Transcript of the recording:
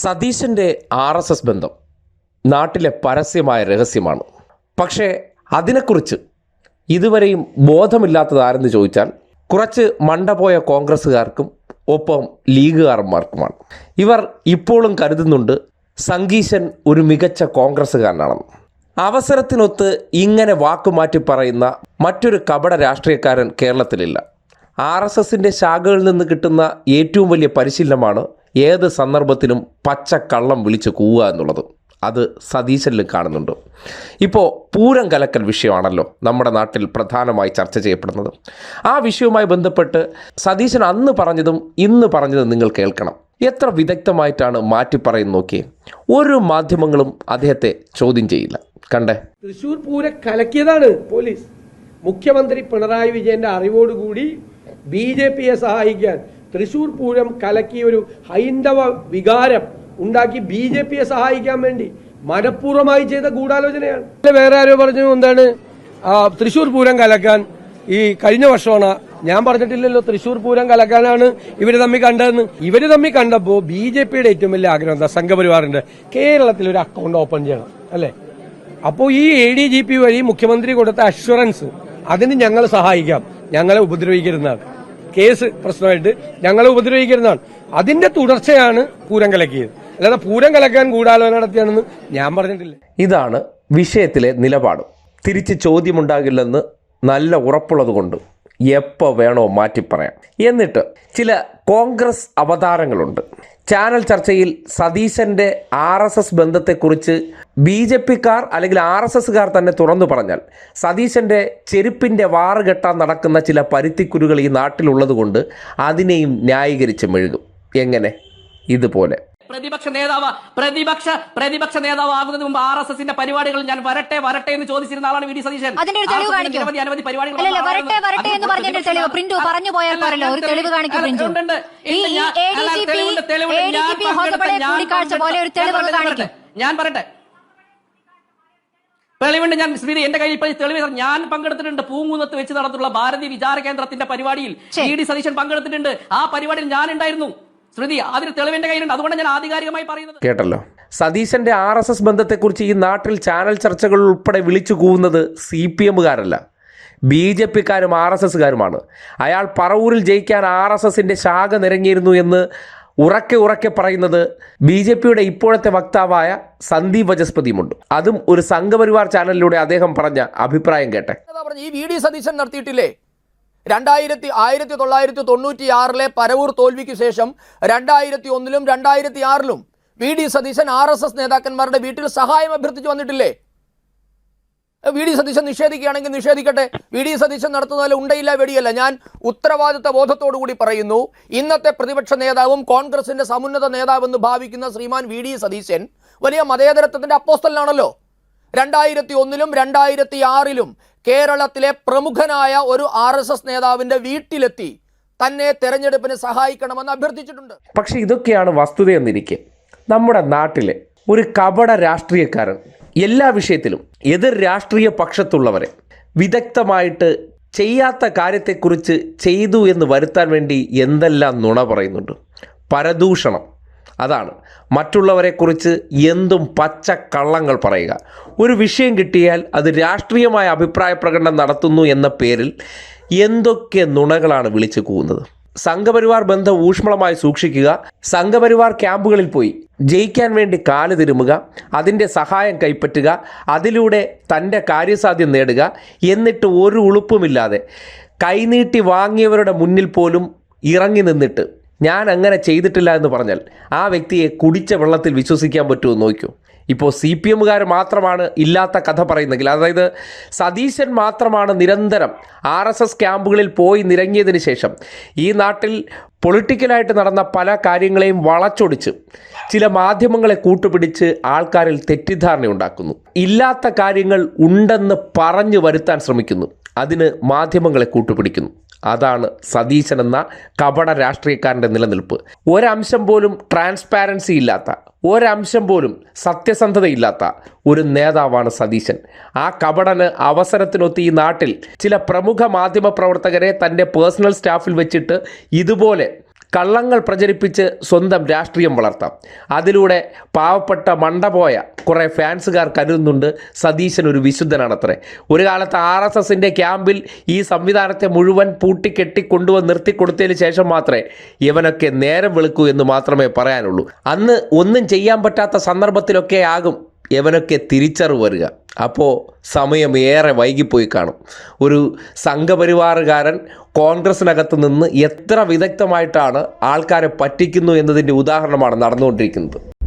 സതീശന്റെ R S S ബന്ധം നാട്ടിലെ പരസ്യമായ രഹസ്യമാണ്. പക്ഷേ അതിനെക്കുറിച്ച് ഇതുവരെയും ബോധമില്ലാത്തതാരെന്ന് ചോദിച്ചാൽ കുറച്ച് മണ്ടപോയ കോൺഗ്രസ്സുകാർക്കും ഒപ്പം ലീഗുകാരന്മാർക്കുമാണ്. ഇവർ ഇപ്പോഴും കരുതുന്നുണ്ട് സംഗീശൻ ഒരു മികച്ച കോൺഗ്രസ്സുകാരനാണെന്ന്. അവസരത്തിനൊത്ത് ഇങ്ങനെ വാക്കുമാറ്റി പറയുന്ന മറ്റൊരു കപട രാഷ്ട്രീയക്കാരൻ കേരളത്തിലില്ല. ആർ എസ് എസിന്റെ ശാഖകളിൽ നിന്ന് കിട്ടുന്ന ഏറ്റവും വലിയ പരിശീലനമാണ് ഏത് സന്ദർഭത്തിലും പച്ചക്കള്ളം കള്ളം വിളിച്ച് കൂവുക എന്നുള്ളത് അത് സതീശനിലും കാണുന്നുണ്ട്. ഇപ്പോൾ പൂരം കലക്കൽ വിഷയമാണല്ലോ നമ്മുടെ നാട്ടിൽ പ്രധാനമായി ചർച്ച ചെയ്യപ്പെടുന്നത്. ആ വിഷയവുമായി ബന്ധപ്പെട്ട് സതീശൻ അന്ന് പറഞ്ഞതും ഇന്ന് പറഞ്ഞതും നിങ്ങൾ കേൾക്കണം. എത്ര വിദഗ്ധമായിട്ടാണ് മാറ്റി പറയുന്നത് നോക്കിയേ. ഒരു മാധ്യമങ്ങളും അദ്ദേഹത്തെ ചോദ്യം ചെയ്യില്ല. കണ്ടേ? തൃശൂർ പൂരം കലക്കിയതാണ് പോലീസ്. മുഖ്യമന്ത്രി പിണറായി വിജയന്റെ അറിവോടുകൂടി ബി ജെ പിയെ സഹായിക്കാൻ തൃശൂർ പൂരം കലക്കി ഒരു ഹൈന്ദവ വികാരം ഉണ്ടാക്കി ബി ജെ പിയെ സഹായിക്കാൻ വേണ്ടി മനഃപൂർവമായി ചെയ്ത ഗൂഢാലോചനയാണ്. വേറെ ആരോ പറഞ്ഞു എന്താണ്? തൃശൂർ പൂരം കലക്കാൻ ഈ കഴിഞ്ഞ വർഷമാണ്. ഞാൻ പറഞ്ഞിട്ടില്ലല്ലോ തൃശൂർ പൂരം കലക്കാനാണ് ഇവർ തമ്മിൽ കണ്ടതെന്ന്. ഇവർ തമ്മിൽ കണ്ടപ്പോ ബി ജെ പിയുടെ ഏറ്റവും വലിയ ആഗ്രഹം എന്താ? സംഘപരിവാറിന്റെ കേരളത്തിൽ ഒരു അക്കൗണ്ട് ഓപ്പൺ ചെയ്യണം അല്ലേ? അപ്പോൾ ഈ എ ഡി ജി പി വഴി മുഖ്യമന്ത്രി കൊടുത്ത അഷുറൻസ് അതിന് ഞങ്ങൾ സഹായിക്കാം ഞങ്ങളെ ഉപദ്രവിക്കരുതാണ് കേസ് പ്രശ്നമായിട്ട് ഞങ്ങളെ ഉപദ്രവിക്കരുതാണ് അതിന്റെ തുടർച്ചയാണ് പൂരം കലക്കിയത്. അല്ലാതെ പൂരം കലക്കാൻ ഗൂഢാലോചന നടത്തിയാണെന്ന് ഞാൻ പറഞ്ഞിട്ടില്ല. ഇതാണ് വിഷയത്തിലെ നിലപാട്. തിരിച്ച് ചോദ്യമുണ്ടാകില്ലെന്ന് നല്ല ഉറപ്പുള്ളത് കൊണ്ട് എപ്പോൾ വേണോ മാറ്റി പറയാം. എന്നിട്ട് ചില കോൺഗ്രസ് അവതാരങ്ങളുണ്ട്. ചാനൽ ചർച്ചയിൽ സതീശന്റെ ആർ എസ് എസ് ബന്ധത്തെക്കുറിച്ച് ബി ജെ പിക്കാർ അല്ലെങ്കിൽ ആർ എസ് എസ്സുകാർ തന്നെ തുറന്നു പറഞ്ഞാൽ സതീശന്റെ ചെരുപ്പിന്റെ വാറ് കെട്ടാൻ നടക്കുന്ന ചില പരുത്തിക്കുരുകൾ ഈ നാട്ടിലുള്ളത് കൊണ്ട് അതിനെയും ന്യായീകരിച്ച് മെഴുകും. എങ്ങനെ? ഇതുപോലെ. പ്രതിപക്ഷ നേതാവ് പ്രതിപക്ഷ പ്രതിപക്ഷ നേതാവ് ആകുന്നതിന് മുമ്പ് ആർ എസ് എസിന്റെ പരിപാടികൾ ഞാൻ വരട്ടെ വരട്ടെ എന്ന് ചോദിച്ചിരുന്ന ആളാണ് വി ഡി സതീശൻ. നിരവധി അനവധി പരിപാടികൾ ഞാൻ- ഈ തെളിവുണ്ട് ഞാൻ സ്മിതി എന്റെ കയ്യിൽ ഇപ്പോൾ തെളിവ് ഞാൻ പങ്കെടുത്തിട്ടുണ്ട് പൂങ്കുന്നത്ത് വെച്ച് നടത്തുള്ള ഭാരതി വിചാര കേന്ദ്രത്തിന്റെ പരിപാടിയിൽ. ഇ ഡി സതീശൻ പങ്കെടുത്തിട്ടുണ്ട്. ആ പരിപാടിയിൽ ഞാൻ ഉണ്ടായിരുന്നു ശ്രുതി അതിന് തെളിവിന്റെ കയ്യിലുണ്ട്. അതുകൊണ്ട് ഞാൻ ആധികാരികമായി പറയുന്നത്. കേട്ടല്ലോ. സതീശന്റെ ആർ എസ് എസ് ബന്ധത്തെക്കുറിച്ച് ഈ നാട്ടിൽ ചാനൽ ചർച്ചകൾ ഉൾപ്പെടെ വിളിച്ചു കൂവുന്നത് സി പി എമ്മുകാരല്ല. ബി ജെ പിക്കാരും ആർ എസ് എസ്സുകാരുമാണ്. അയാൾ പറവൂരിൽ ജയിക്കാൻ ആർ എസ് എസിന്റെ ശാഖ നിരങ്ങിയിരുന്നു എന്ന് ഉറക്കെ ഉറക്കെ പറയുന്നത് ബി ജെ പിയുടെ ഇപ്പോഴത്തെ വക്താവായ സന്ദീപ് വചസ്പതിയുമുണ്ട് അതും ഒരു സംഘപരിവാർ ചാനലിലൂടെ അദ്ദേഹം പറഞ്ഞ അഭിപ്രായം കേട്ടെ. ഈ വി ഡി സതീശൻ നടത്തിയിട്ടില്ലേ? രണ്ടായിരത്തി ആയിരത്തി തൊള്ളായിരത്തി തൊണ്ണൂറ്റി ആറിലെ പരവൂർ തോൽവിക്ക് ശേഷം രണ്ടായിരത്തി ഒന്നിലും രണ്ടായിരത്തി ആറിലും V D Satheesan R S S നേതാക്കന്മാരുടെ വീട്ടിൽ സഹായം അഭ്യർത്ഥിച്ചു വന്നിട്ടില്ലേ? വി ഡി സതീശൻ നിഷേധിക്കുകയാണെങ്കിൽ നിഷേധിക്കട്ടെ. വി ഡി സതീശൻ നടത്തുന്നതിൽ ഉണ്ടയില്ല വെടിയല്ല. ഞാൻ ഉത്തരവാദിത്ത ബോധത്തോടു കൂടി പറയുന്നു ഇന്നത്തെ പ്രതിപക്ഷ നേതാവും കോൺഗ്രസിന്റെ സമുന്നത നേതാവെന്ന് ഭാവിക്കുന്ന ശ്രീമാൻ വി ഡി സതീശൻ വലിയ മതേതരത്വത്തിന്റെ അപ്പോസ്റ്റലാണല്ലോ രണ്ടായിരത്തി ഒന്നിലും രണ്ടായിരത്തി ആറിലും കേരളത്തിലെ പ്രമുഖനായ ഒരു ആർ എസ് എസ് നേതാവിന്റെ വീട്ടിലെത്തി തന്നെ തെരഞ്ഞെടുപ്പിന് സഹായിക്കണമെന്ന് അഭ്യർത്ഥിച്ചിട്ടുണ്ട്. പക്ഷെ ഇതൊക്കെയാണ് വസ്തുതയെന്നിരിക്കെ. നമ്മുടെ നാട്ടിലെ ഒരു കപട രാഷ്ട്രീയക്കാരൻ എല്ലാ വിഷയത്തിലും എതിർ രാഷ്ട്രീയ പക്ഷത്തുള്ളവരെ വിദഗ്ധമായിട്ട് ചെയ്യാത്ത കാര്യത്തെക്കുറിച്ച് ചെയ്തു എന്ന് വരുത്താൻ വേണ്ടി എന്തെല്ലാം നുണ പറയുന്നുണ്ട്? പരദൂഷണം. അതാണ്. മറ്റുള്ളവരെക്കുറിച്ച് എന്തും പച്ച കള്ളങ്ങൾ പറയുക. ഒരു വിഷയം കിട്ടിയാൽ അത് രാഷ്ട്രീയമായ അഭിപ്രായ പ്രകടനം നടത്തുന്നു എന്ന പേരിൽ എന്തൊക്കെ നുണകളാണ് വിളിച്ചു കൂവുന്നത്? സംഘപരിവാർ ബന്ധം ഊഷ്മളമായി സൂക്ഷിക്കുക. സംഘപരിവാർ ക്യാമ്പുകളിൽ പോയി ജയിക്കാൻ വേണ്ടി കാൽ തിരുമുക അതിന്റെ സഹായം കൈപ്പറ്റുക അതിലൂടെ തന്റെ കാര്യസാധ്യം നേടുക എന്നിട്ട് ഒരു ഉളുപ്പുമില്ലാതെ കൈനീട്ടി വാങ്ങിയവരുടെ മുന്നിൽ പോലും ഇറങ്ങി നിന്നിട്ട് ഞാൻ അങ്ങനെ ചെയ്തിട്ടില്ല എന്ന് പറഞ്ഞാൽ ആ വ്യക്തിയെ കുടിച്ച വെള്ളത്തിൽ വിശ്വസിക്കാൻ പറ്റുമോ നോക്കൂ. ഇപ്പോൾ സി പി എമ്മുകാർ മാത്രമാണ് ഇല്ലാത്ത കഥ പറയുന്നെങ്കിൽ അതായത് സതീശൻ മാത്രമാണ് നിരന്തരം ആർ എസ് എസ് ക്യാമ്പുകളിൽ പോയി നിരങ്ങിയതിന് ശേഷം ഈ നാട്ടിൽ പൊളിറ്റിക്കലായിട്ട് നടന്ന പല കാര്യങ്ങളെയും വളച്ചൊടിച്ച് ചില മാധ്യമങ്ങളെ കൂട്ടുപിടിച്ച് ആൾക്കാരിൽ തെറ്റിദ്ധാരണ ഉണ്ടാക്കുന്നു ഇല്ലാത്ത കാര്യങ്ങൾ ഉണ്ടെന്ന് പറഞ്ഞു വരുത്താൻ ശ്രമിക്കുന്നു. അതിന് മാധ്യമങ്ങളെ കൂട്ടുപിടിക്കുന്നു. അതാണ് സതീശൻ എന്ന കപട രാഷ്ട്രീയക്കാരന്റെ നിലനിൽപ്പ്. ഒരംശം പോലും ട്രാൻസ്പാരൻസി ഇല്ലാത്ത ഒരംശം പോലും സത്യസന്ധതയില്ലാത്ത ഒരു നേതാവാണ് സതീശൻ. ആ കപടന് അവസരത്തിനൊത്ത് ഈ നാട്ടിൽ ചില പ്രമുഖ മാധ്യമ പ്രവർത്തകരെ തന്റെ പേഴ്സണൽ സ്റ്റാഫിൽ വെച്ചിട്ട് ഇതുപോലെ കള്ളങ്ങൾ പ്രചരിപ്പിച്ച് സ്വന്തം രാഷ്ട്രീയം വളർത്താം. അതിലൂടെ പാവപ്പെട്ട മണ്ടപോയ കുറേ ഫാൻസുകാർ കരുതുന്നുണ്ട് സതീശൻ ഒരു വിശുദ്ധനാണത്രേ. ഒരു കാലത്ത് ആർ എസ് എസിന്റെ ക്യാമ്പിൽ ഈ സംവിധാനത്തെ മുഴുവൻ പൂട്ടിക്കെട്ടി കൊണ്ടുവന്ന് നിർത്തിക്കൊടുത്തതിന് ശേഷം മാത്രമേ ഇവനൊക്കെ നേരം വെളുക്കൂ എന്ന് മാത്രമേ പറയാനുള്ളൂ. അന്ന് ഒന്നും ചെയ്യാൻ പറ്റാത്ത സന്ദർഭത്തിലൊക്കെ ആകും ഇവനൊക്കെ തിരിച്ചറിവ് വരിക. അപ്പോൾ സമയം ഏറെ വൈകിപ്പോയി കാണും. ഒരു സംഘപരിവാറുകാരൻ കോൺഗ്രസിനകത്ത് നിന്ന് എത്ര വിദഗ്ധമായിട്ടാണ് ആൾക്കാരെ പറ്റിക്കുന്നു എന്നതിന്റെ ഉദാഹരണമാണ് നടന്നുകൊണ്ടിരിക്കുന്നത്.